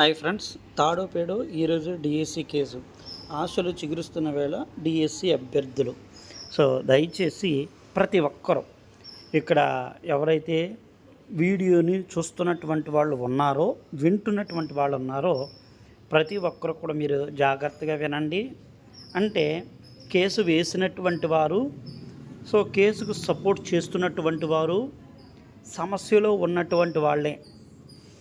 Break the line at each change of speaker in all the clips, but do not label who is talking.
Hi friends తాడోపేడో ఈరోజు DSC case. ఆశలు చిగురుస్తున్న వేళ డిఎస్సి అభ్యర్థులు. సో దయచేసి ప్రతి ఒక్కరూ ఇక్కడ ఎవరైతే వీడియోని చూస్తున్నటువంటి వాళ్ళు ఉన్నారో వింటున్నటువంటి వాళ్ళు ఉన్నారో ప్రతి ఒక్కరు కూడా మీరు జాగ్రత్తగా వినండి. అంటే కేసు వేసినటువంటి వారు సో కేసుకు సపోర్ట్ చేస్తున్నటువంటి వారు సమస్యలో ఉన్నటువంటి వాళ్ళే.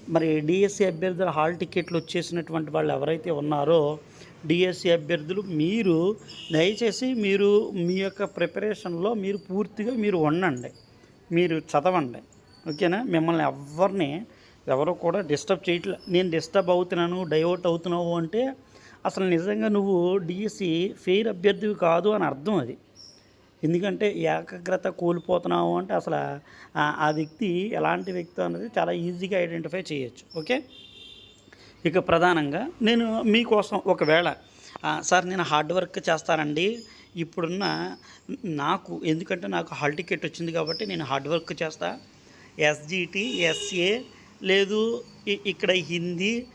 మరి డిఎస్సి అభ్యర్థుల హాల్ టికెట్లు వచ్చేసినటువంటి వాళ్ళు ఎవరైతే ఉన్నారో డిఎస్సి అభ్యర్థులు మీరు దయచేసి మీరు మీ యొక్క ప్రిపరేషన్లో మీరు పూర్తిగా మీరు ఉండండి. మీరు చదవండి. ఓకేనా? మిమ్మల్ని ఎవరిని ఎవరు కూడా డిస్టర్బ్ చేయట్లే. నేను డిస్టర్బ్ అవుతున్నాను డైవర్ట్ అవుతున్నావు అంటే అసలు నిజంగా నువ్వు డిఎస్సి ఫెయిర్ అభ్యర్థివి కాదు అని అర్థం అది. ఎందుకంటే ఏకాగ్రత కోల్పోతున్నావు అంటే అసలు ఆ- వ్యక్తి ఎలాంటి వ్యక్తి అనేది చాలా ఈజీగా ఐడెంటిఫై చేయొచ్చు. ఓకే? ఇక ప్రధానంగా నేను మీకోసం ఒకవేళ సార్ నేను హార్డ్ వర్క్ చేస్తానండి. ఇప్పుడున్న నాకు ఎందుకంటే నాకు హాల్ టికెట్ వచ్చింది కాబట్టి నేను హార్డ్ వర్క్ చేస్తా. ఎస్జిటి ఎస్ఏ లేదు ఇక్కడ హిందీ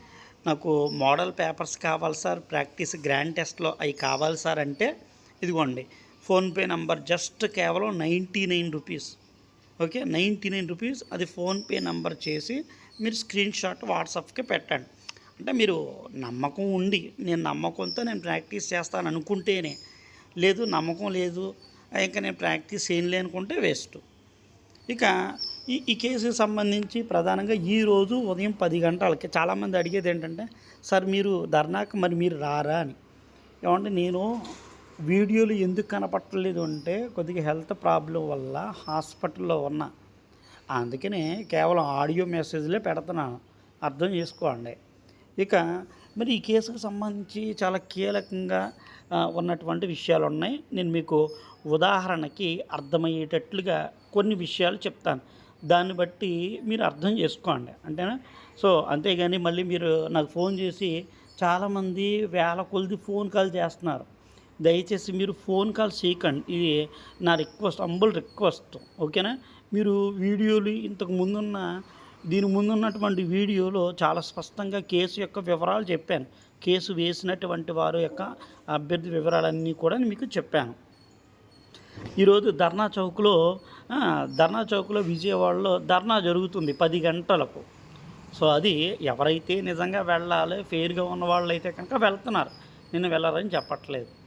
నాకు మోడల్ పేపర్స్ కావాలి సార్ ప్రాక్టీస్ గ్రాండ్ టెస్ట్లో అవి కావాలి సార్ అంటే ఇదిగోండి ఫోన్పే నంబర్ జస్ట్ కేవలం ninety nine rupees. Okay? Ninety nine rupees అది ఫోన్పే నంబర్ చేసి మీరు స్క్రీన్ షాట్ వాట్సాప్కి పెట్టండి. అంటే మీరు నమ్మకం ఉండి నేను నమ్మకంతో నేను ప్రాక్టీస్ చేస్తాను అనుకుంటేనే. లేదు నమ్మకం లేదు ఇంకా నేను ప్రాక్టీస్ చేయలే అనుకుంటే వేస్ట్. ఇక ఈ ఈ కేసుకి సంబంధించి ప్రధానంగా ఈరోజు ఉదయం పది గంటలకి చాలామంది అడిగేది ఏంటంటే సార్ మీరు ధర్నాకు మరి మీరు రారా? అని. ఏమంటే నేను వీడియోలు ఎందుకు కనపట్టలేదు అంటే కొద్దిగా హెల్త్ ప్రాబ్లం వల్ల హాస్పిటల్లో ఉన్నా. అందుకనే కేవలం ఆడియో మెసేజ్లే పెడుతున్నాను. అర్థం చేసుకోండి. ఇక మరి ఈ కేసుకు సంబంధించి చాలా కీలకంగా ఉన్నటువంటి విషయాలు ఉన్నాయి. నేను మీకు ఉదాహరణకి అర్థమయ్యేటట్లుగా కొన్ని విషయాలు చెప్తాను. దాన్ని బట్టి మీరు అర్థం చేసుకోండి. అంటేనా సో అంతేగాని మళ్ళీ మీరు నాకు ఫోన్ చేసి చాలామంది వేల కొలిది ఫోన్ కాల్ చేస్తున్నారు. దయచేసి మీరు ఫోన్ కాల్ చేయకండి. ఇది నా రిక్వెస్ట్ అంబుల్ రిక్వెస్ట్ ఓకేనా? మీరు వీడియోలు ఇంతకు ముందున్న దీని ముందున్నటువంటి వీడియోలో చాలా స్పష్టంగా కేసు యొక్క వివరాలు చెప్పాను. కేసు వేసినటువంటి వారు యొక్క అభ్యర్థి వివరాలన్నీ కూడా మీకు చెప్పాను. ఈరోజు ధర్నా చౌక్లో ధర్నా చౌక్లో విజయవాడలో ధర్నా జరుగుతుంది పది గంటలకు. సో అది ఎవరైతే నిజంగా వెళ్ళాలి ఫెయిర్గా ఉన్న వాళ్ళు అయితే కనుక వెళ్తున్నారు. నేను వెళ్ళాలని చెప్పట్లేదు.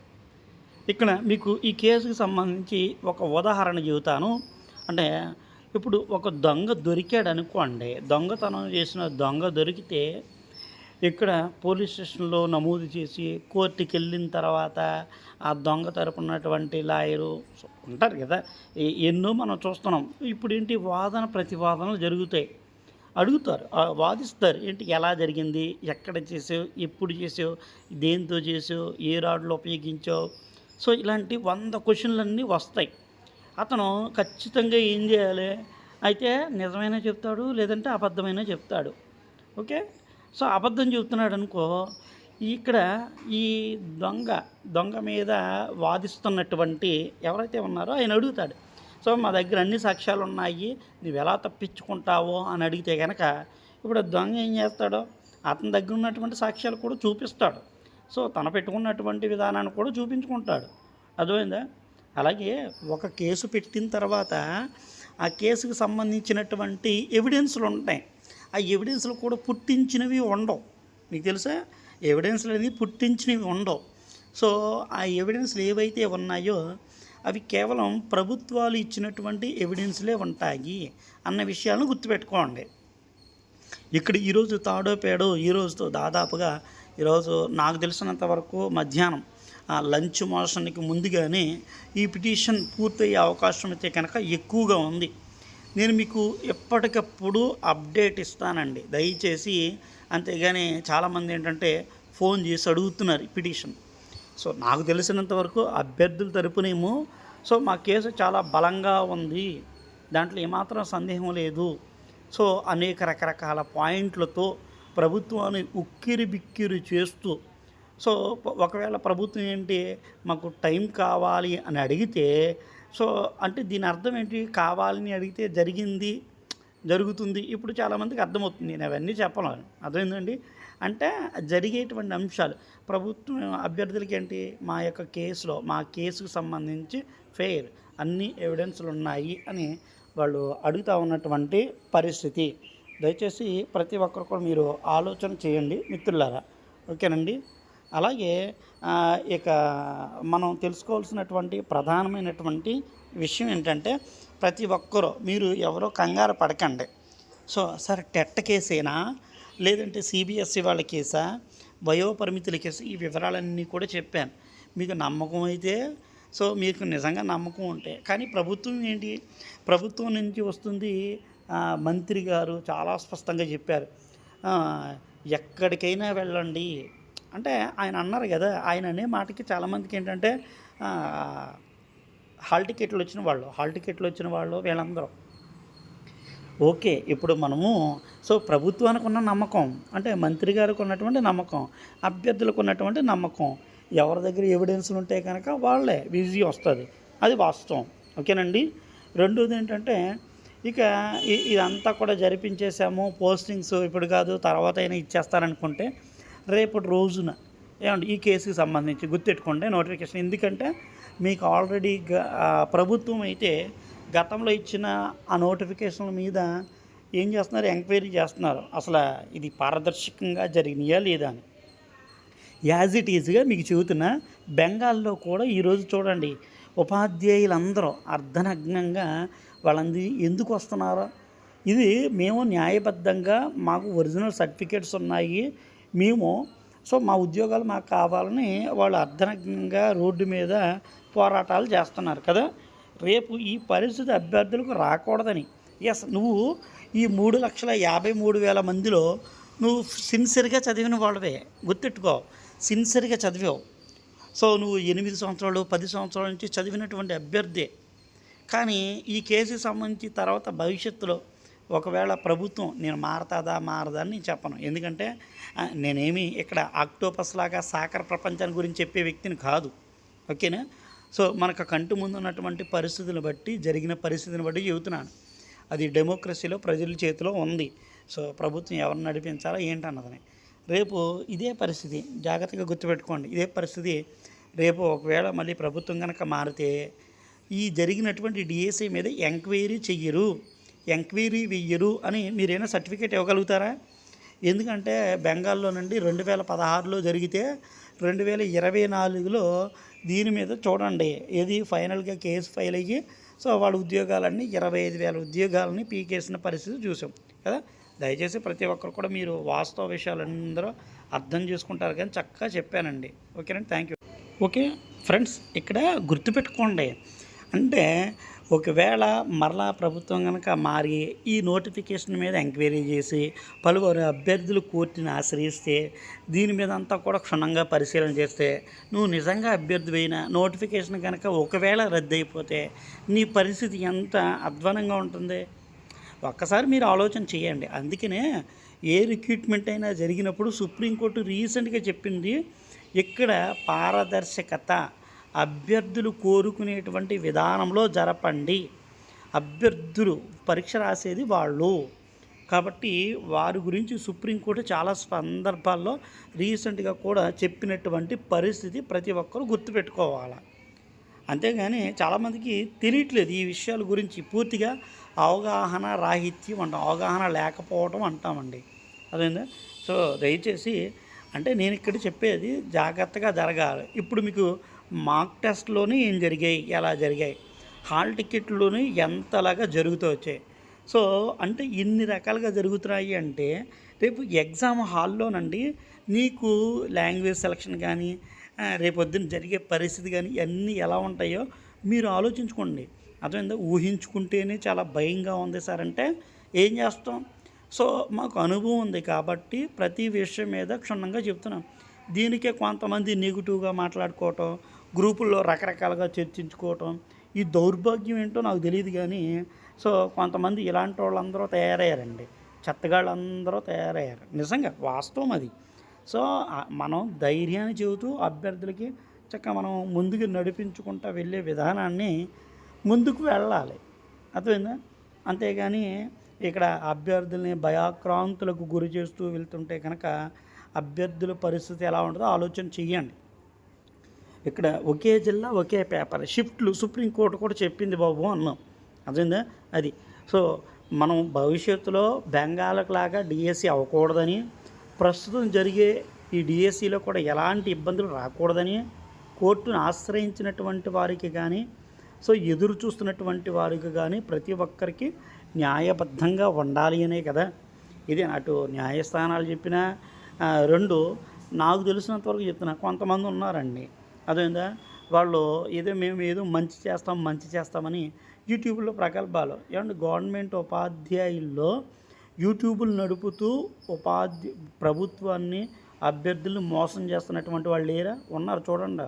ఇక్కడ మీకు ఈ కేసుకి సంబంధించి ఒక ఉదాహరణ చెబుతాను. అంటే ఇప్పుడు ఒక దొంగ దొరికాడు అనుకోండి దొంగతనం చేసిన దొంగ దొరికితే ఇక్కడ పోలీస్ స్టేషన్లో నమోదు చేసి కోర్టుకి వెళ్ళిన తర్వాత ఆ దొంగ తరపునటువంటి లాయరు ఉంటారు కదా ఎన్నో మనం చూస్తున్నాం. ఇప్పుడు ఏంటి వాదన ప్రతివాదనలు జరుగుతాయి. అడుగుతారు వాదిస్తారు ఏంటి ఎలా జరిగింది ఎక్కడ చేసావు ఎప్పుడు చేసావు దేంతో చేసావు ఏ రాడ్లు ఉపయోగించావు సో ఇలాంటి వంద క్వశ్చన్లన్నీ వస్తాయి. అతను ఖచ్చితంగా ఏం చేయాలి? అయితే నిజమైనా చెప్తాడు లేదంటే అబద్ధమైనా చెప్తాడు. ఓకే? సో అబద్ధం చెబుతున్నాడు అనుకో ఇక్కడ ఈ దొంగ దొంగ మీద వాదిస్తున్నటువంటి ఎవరైతే ఉన్నారో ఆయన అడుగుతాడు. సో మా దగ్గర అన్ని సాక్ష్యాలు ఉన్నాయి నువ్వు ఎలా తప్పించుకుంటావో అని అడిగితే కనుక ఇప్పుడు దొంగ ఏం చేస్తాడో? అతని దగ్గర ఉన్నటువంటి సాక్ష్యాలు కూడా చూపిస్తాడు. సో తన పెట్టుకున్నటువంటి విధానాన్ని కూడా చూపించుకుంటాడు. అర్థమైందా? అలాగే ఒక కేసు పెట్టిన తర్వాత ఆ కేసుకు సంబంధించినటువంటి ఎవిడెన్స్లు ఉంటాయి. ఆ ఎవిడెన్స్లు కూడా పుట్టించినవి ఉండవు. మీకు తెలుసా? ఎవిడెన్స్లు అనేది పుట్టించినవి ఉండవు. సో ఆ ఎవిడెన్స్లు ఏవైతే ఉన్నాయో అవి కేవలం ప్రభుత్వాలు ఇచ్చినటువంటి ఎవిడెన్స్లే ఉంటాయి అన్న విషయాలను గుర్తుపెట్టుకోండి. ఇక్కడ ఈరోజు తాడో పేడో ఈ రోజుతో దాదాపుగా ఈరోజు నాకు తెలిసినంత వరకు మధ్యాహ్నం లంచ్ మోషన్కి ముందుగానే ఈ పిటిషన్ పూర్తయ్యే అవకాశం అయితే కనుక ఎక్కువగా ఉంది. నేను మీకు ఎప్పటికప్పుడు అప్డేట్ ఇస్తానండి. దయచేసి అంతేగాని చాలామంది ఏంటంటే ఫోన్ చేసి అడుగుతున్నారు ఈ పిటిషన్. సో నాకు తెలిసినంత వరకు అభ్యర్థుల తరపునేమో సో మా కేసు చాలా బలంగా ఉంది. దాంట్లో ఏమాత్రం సందేహం లేదు. సో అనేక రకరకాల పాయింట్లతో ప్రభుత్వాన్ని ఉక్కిరి బిక్కిరి చేస్తూ సో ఒకవేళ ప్రభుత్వం ఏంటి మాకు టైం కావాలి అని అడిగితే సో అంటే దీని అర్థం ఏంటి? కావాలని అడిగితే జరిగింది జరుగుతుంది. ఇప్పుడు చాలామందికి అర్థమవుతుంది. నేను అవన్నీ చెప్పలేను. అర్థమైందండి అంటే జరిగేటువంటి అంశాలు. ప్రభుత్వం అభ్యర్థులకి ఏంటి? మా యొక్క కేసులో మా కేసుకు సంబంధించి ఫెయిర్ అన్ని ఎవిడెన్స్లు ఉన్నాయి అని వాళ్ళు అడుగుతూ ఉన్నటువంటి పరిస్థితి. దయచేసి ప్రతి ఒక్కరు కూడా మీరు ఆలోచన చేయండి మిత్రులారా. ఓకేనండి? అలాగే ఇక మనం తెలుసుకోవాల్సినటువంటి ప్రధానమైనటువంటి విషయం ఏంటంటే ప్రతి ఒక్కరూ మీరు ఎవరో కంగారు పడకండి. సో సార్ టెట్ కేసేనా? లేదంటే సిబిఎస్ఈ వాళ్ళ కేసా? వయోపరిమితుల కేసు ఈ వివరాలన్నీ కూడా చెప్పాను. మీకు నమ్మకం అయితే సో మీకు నిజంగా నమ్మకం ఉంటే. కానీ ప్రభుత్వం ఏంటి? ప్రభుత్వం నుంచి వస్తుంది మంత్రి గారు చాలా స్పష్టంగా చెప్పారు. ఎక్కడికైనా వెళ్ళండి. అంటే ఆయన అన్నారు కదా ఆయన అనే మాటకి చాలామందికి ఏంటంటే హాల్ టికెట్లు వచ్చిన వాళ్ళు హాల్ టికెట్లు వచ్చిన వాళ్ళు వీళ్ళందరూ. ఓకే ఇప్పుడు మనము సో ప్రభుత్వానికి ఉన్న నమ్మకం అంటే మంత్రి గారికి ఉన్నటువంటి నమ్మకం అభ్యర్థులకు ఉన్నటువంటి నమ్మకం ఎవరి దగ్గర ఎవిడెన్స్లు ఉంటే కనుక వాళ్ళే విజీ వస్తుంది. అది వాస్తవం. ఓకేనండి? రెండోది ఏంటంటే ఇక ఇదంతా కూడా జరిపించేసాము పోస్టింగ్స్ ఇప్పుడు కాదు తర్వాత అయినా ఇచ్చేస్తారనుకుంటే రేపటి రోజున ఏమండి ఈ కేసుకి సంబంధించి గుర్తెట్టుకోండి నోటిఫికేషన్. ఎందుకంటే మీకు ఆల్రెడీ ప్రభుత్వం అయితే గతంలో ఇచ్చిన ఆ నోటిఫికేషన్ల మీద ఏం చేస్తున్నారు ఎంక్వైరీ చేస్తున్నారు. అసలు ఇది పారదర్శకంగా జరిగినాయా లేదా అని. యాజ్ ఇట్ ఈజ్గా మీకు చెబుతున్నా బెంగాల్లో కూడా ఈరోజు చూడండి ఉపాధ్యాయులందరూ అర్ధనగ్నంగా వాళ్ళంది ఎందుకు వస్తున్నారా? ఇది మేము న్యాయబద్ధంగా మాకు ఒరిజినల్ సర్టిఫికేట్స్ ఉన్నాయి. మేము సో మా ఉద్యోగాలు మాకు కావాలని వాళ్ళు అర్ధనగ్నంగా రోడ్డు మీద పోరాటాలు చేస్తున్నారు కదా. రేపు ఈ పరిస్థితి అభ్యర్థులకు రాకూడదని. ఎస్ నువ్వు ఈ మూడు లక్షల యాభై మూడు వేల మందిలో నువ్వు సిన్సియర్గా చదివిన వాళ్ళవే. గుర్తెట్టుకో సిన్సియర్గా చదివావు. సో నువ్వు ఎనిమిది సంవత్సరాలు పది సంవత్సరాల నుంచి చదివినటువంటి అభ్యర్థి. కానీ ఈ కేసుకి సంబంధించి తర్వాత భవిష్యత్తులో ఒకవేళ ప్రభుత్వం నేను మారతాదా మారదా అని నేను చెప్పను. ఎందుకంటే నేనేమి ఇక్కడ ఆక్టోపస్ లాగా సాకర ప్రపంచాన్ని గురించి చెప్పే వ్యక్తిని కాదు. ఓకేనా? సో మనకు కంటి ముందు ఉన్నటువంటి పరిస్థితులను బట్టి జరిగిన పరిస్థితిని బట్టి చెబుతున్నాను. అది డెమోక్రసీలో ప్రజల చేతిలో ఉంది. సో ప్రభుత్వం ఎవరిని నడిపించాలో ఏంటన్నదని. రేపు ఇదే పరిస్థితి జాగ్రత్తగా గుర్తుపెట్టుకోండి. ఇదే పరిస్థితి రేపు ఒకవేళ మళ్ళీ ప్రభుత్వం కనుక మారితే ఈ జరిగినటువంటి డిఎస్సి మీద ఎంక్వైరీ చెయ్యరు ఎంక్వైరీ వెయ్యరు అని మీరైనా సర్టిఫికేట్ ఇవ్వగలుగుతారా? ఎందుకంటే బెంగాల్లో నుండి రెండు వేల పదహారులో జరిగితే రెండు వేల ఇరవై నాలుగులో దీని మీద చూడండి ఏది ఫైనల్గా కేసు ఫైల్ అయ్యి సో వాళ్ళ ఉద్యోగాలన్నీ ఇరవై ఐదు వేల ఉద్యోగాలని పీకేసిన పరిస్థితి చూసాం కదా? దయచేసి ప్రతి ఒక్కరు కూడా మీరు వాస్తవ విషయాలందరూ అర్థం చేసుకుంటారు కానీ చక్కగా చెప్పానండి. ఓకేనండి థ్యాంక్ యూ. ఓకే ఫ్రెండ్స్ ఇక్కడ గుర్తుపెట్టుకోండి. అంటే ఒకవేళ మరలా ప్రభుత్వం కనుక మారి ఈ నోటిఫికేషన్ మీద ఎంక్వైరీ చేసి పలువురు అభ్యర్థులు కోర్టుని ఆశ్రయిస్తే దీని మీద అంతా కూడా క్షుణ్ణంగా పరిశీలన చేస్తే నువ్వు నిజంగా అభ్యర్థివైన నోటిఫికేషన్ కనుక ఒకవేళ రద్దయిపోతే నీ పరిస్థితి ఎంత అధ్వానంగా ఉంటుంది? ఒక్కసారి మీరు ఆలోచన చేయండి. అందుకనే ఏ రిక్రూట్మెంట్ అయినా జరిగినప్పుడు సుప్రీంకోర్టు రీసెంట్గా చెప్పింది ఇక్కడ పారదర్శకత అభ్యర్థులు కోరుకునేటువంటి విధానంలో జరపండి. అభ్యర్థులు పరీక్ష రాసేది వాళ్ళు. కాబట్టి వారి గురించి సుప్రీంకోర్టు చాలా సందర్భాల్లో రీసెంట్గా కూడా చెప్పినటువంటి పరిస్థితి ప్రతి ఒక్కరూ గుర్తుపెట్టుకోవాలి. అంతేగాని చాలామందికి తెలియట్లేదు ఈ విషయాల గురించి. పూర్తిగా అవగాహన రాహిత్యం అంటాం అవగాహన లేకపోవడం అంటామండి. అదేందా? సో దయచేసి అంటే నేను ఇక్కడ చెప్పేది జాగ్రత్తగా జరగాలి. ఇప్పుడు మీకు మాక్ టెస్ట్లోనే ఏం జరిగాయి? ఎలా జరిగాయి? హాల్ టికెట్లోని ఎంతలాగా జరుగుతూ వచ్చాయి? సో అంటే ఇన్ని రకాలుగా జరుగుతున్నాయి అంటే రేపు ఎగ్జామ్ హాల్లోనండి నీకు లాంగ్వేజ్ సెలక్షన్ కానీ రేపొద్దున జరిగే పరిస్థితి కానీ అన్నీ ఎలా ఉంటాయో మీరు ఆలోచించుకోండి. అర్థమైందా? ఊహించుకుంటేనే చాలా భయంగా ఉంది సార్. అంటే ఏం చేస్తాం? సో మాకు అనుభవం ఉంది కాబట్టి ప్రతి విషయం మీద క్షుణ్ణంగా చెప్తున్నాం. దీనికే కొంతమంది నెగిటివ్గా మాట్లాడుకోవటం గ్రూపుల్లో రకరకాలుగా చర్చించుకోవటం ఈ దౌర్భాగ్యం ఏంటో నాకు తెలియదు కానీ సో కొంతమంది ఇలాంటి వాళ్ళందరూ తయారయ్యారండి. చెత్తగాళ్ళందరూ తయారయ్యారు. నిజంగా వాస్తవం అది. సో మనం ధైర్యాన్ని చెబుతూ అభ్యర్థులకి చక్కగా మనం ముందుకు నడిపించుకుంటూ వెళ్ళే విధానాన్ని ముందుకు వెళ్ళాలి. అర్థమైందా? అంతేగాని ఇక్కడ అభ్యర్థుల్ని భయాక్రాంతులకు గురి చేస్తూ వెళ్తుంటే కనుక అభ్యర్థుల పరిస్థితి ఎలా ఉంటుందో ఆలోచన చెయ్యండి. ఇక్కడ ఒకే జిల్లా ఒకే పేపర్. షిఫ్ట్లు సుప్రీంకోర్టు కూడా చెప్పింది బాబు అన్నాం. అదేందా అది. సో మనం భవిష్యత్తులో బెంగాల్కి లాగా డిఎస్సి అవ్వకూడదని ప్రస్తుతం జరిగే ఈ డిఎస్సిలో కూడా ఎలాంటి ఇబ్బందులు రాకూడదని కోర్టును ఆశ్రయించినటువంటి వారికి కానీ సో ఎదురు చూస్తున్నటువంటి వారికి కానీ ప్రతి ఒక్కరికి న్యాయబద్ధంగా ఉండాలి అనే కదా. ఇది అటు న్యాయస్థానాలు చెప్పిన రెండు నాకు తెలిసినంతవరకు చెప్తున్నా కొంతమంది ఉన్నారండి. అదేందా? వాళ్ళు ఏదో మేము ఏదో మంచి చేస్తాం మంచి చేస్తామని యూట్యూబ్లో ప్రగల్భాలు. ఏమంటే గవర్నమెంట్ ఉపాధ్యాయుల్లో యూట్యూబులు నడుపుతూ ఉపాధ్య ప్రభుత్వాన్ని అభ్యర్థులను మోసం చేస్తున్నటువంటి వాళ్ళు లేరా? ఉన్నారు చూడండి.